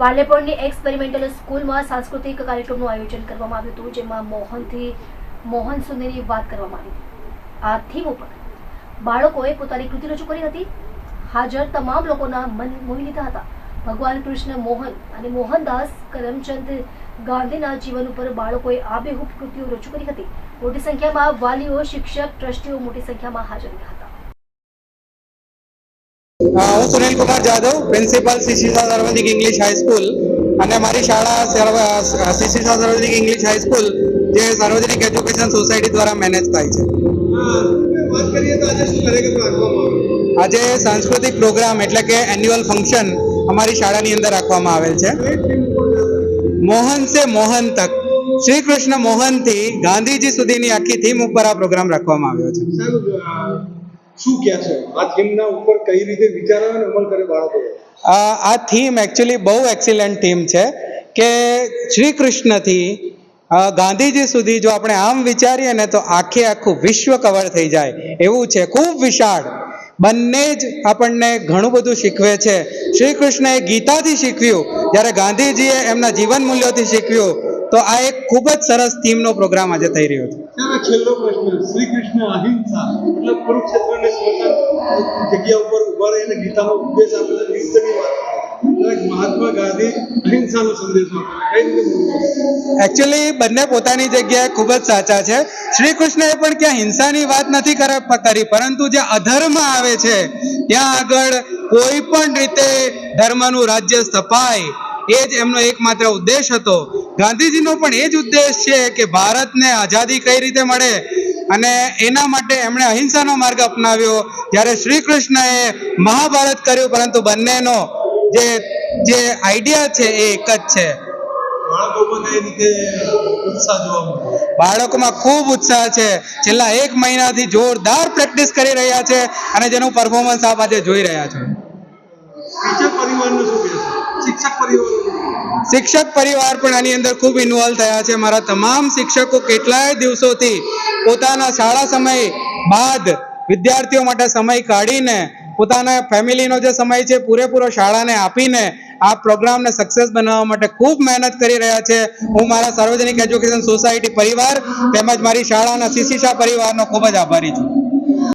વાલેપોળની experimental સ્કૂલમાં સાંસ્કૃતિક કાર્યક્રમનું આયોજન કરવામાં આવ્યું હતું, જેમાં મોહનથી, મોહન સુધીની વાત કરવામાં આવી હતી. આ થીમ ઉપર બાળકોએ પોતાની કૃતિ રજૂ કરી હતી. હાજર તમામ લોકોના મન મોહી લીધા હતા. ભગવાન કૃષ્ણ, મોહન અને મોહનદાસ કરમચંદ ગાંધીના જીવન ઉપર બાળકોએ આબેહૂબ કૃતિઓ રજૂ કરી હતી. મોટી સંખ્યામાં વાલીઓ, શિક્ષક, ટ્રસ્ટીઓ મોટી સંખ્યામાં હાજર રહ્યા હતા. હું સુનિલ કુમાર જાદવ, પ્રિન્સિપાલ શિશિસા સાર્વજનિક ઇંગ્લિશ હાઈસ્કૂલ અને મારી શાળા સર્વ- શિશિસા સર્વદિક ઇંગ્લિશ હાઈસ્કૂલ જે સાર્વજનિક એજ્યુકેશન સોસાયટી દ્વારા મેનેજ થાય છે. આજે સાંસ્કૃતિક પ્રોગ્રામ એટલે કે એન્યુઅલ ફંક્શન અમારી શાળાની અંદર રાખવામાં આવેલ છે. મોહન સે મોહન તક. શ્રી કૃષ્ણ મોહનથી ગાંધીજી સુધીની આખી થીમ ઉપર આ પ્રોગ્રામ રાખવામાં આવ્યો છે. શું કહેશો આ થીમના ઉપર કઈ રીતે વિચારો અને અમલ કરે બાળકો? આ થીમ એકચ્યુઅલી બહુ એક્સિલન્ટ થીમ છે કે શ્રી કૃષ્ણથી ગાંધીજી સુધી જો આપણે આમ વિચારીએ ને તો આખે આખું વિશ્વ કવર થઈ જાય. એવું છે. ખૂબ વિશાળ. બંને જ આપણને ઘણું બધું શીખવે છે. શ્રી કૃષ્ણએ ગીતાથી શીખવ્યું. જ્યારે ગાંધીજીએ એમના જીવન મૂલ્યોથી શીખવ્યું તો આ એક ખૂબ જ સરસ થીમનો પ્રોગ્રામ આજે થઈ રહ્યો છે. છેલ્લો પ્રશ્ન શ્રી કૃષ્ણ અહિંસા એટલે કુરુક્ષેત્રને સ્મશાન જગ્યા ઉપર ઊભા રહીને ગીતામાં ઉપદેશ આપેલો યુદ્ધની વાત મહાત્મા ગાંધી અહિંસાનો સંદેશો આપેલો કઈ રીતે એકચ્યુઅલી બંને પોતાની જગ્યાએ ખૂબ જ સાચા છે. શ્રી કૃષ્ણએ પણ ક્યાં હિંસાની વાત નથી કરે- કરી પરંતુ જે અધર્મ આવે છે ત્યાં આગળ કોઈ પણ રીતે ધર્મનું રાજ્ય સ્થપાય એ જ એમનો એકમાત્ર ઉદ્દેશ હતો. ગાંધીજીનો પણ એ જ ઉદ્દેશ છે કે ભારતને આઝાદી કઈ રીતે મળે અને એના માટે એમણે અહિંસાનો માર્ગ અપનાવ્યો. જ્યારે શ્રી કૃષ્ણએ મહાભારત કર્યું પરંતુ બંનેનો જે જે આઈડિયા છે એ એક જ છે. બાળકોમાં કઈ રીતે ઉત્સાહ જોવા મળે? બાળકોમાં ખૂબ ઉત્સાહ છે. છેલ્લા એક મહિનાથી જોરદાર પ્રેક્ટિસ કરી રહ્યા છે અને જેનું પરફોર્મન્સ આપ આજે જોઈ રહ્યા છો. શિક્ષક પરિવારનું શું શિક્ષક પરિવારનું? શિક્ષક પરિવાર પણ આની અંદર ખૂબ ઇન્વોલ્વ થયા છે. મારા તમામ શિક્ષકો કેટલાય દિવસોથી પોતાના શાળા સમય બાદ વિદ્યાર્થીઓ માટે સમય કાઢીને પોતાના ફેમિલીનો જે સમય છે, પૂરેપૂરો શાળાને આપીને આ પ્રોગ્રામને સક્સેસ બનાવવા માટે ખૂબ મહેનત કરી રહ્યા છે. હું મારા સાર્વજનિક એજ્યુકેશન સોસાયટી પરિવાર તેમજ મારી શાળાના શિશિષા પરિવારનો ખૂબ જ આભારી છું.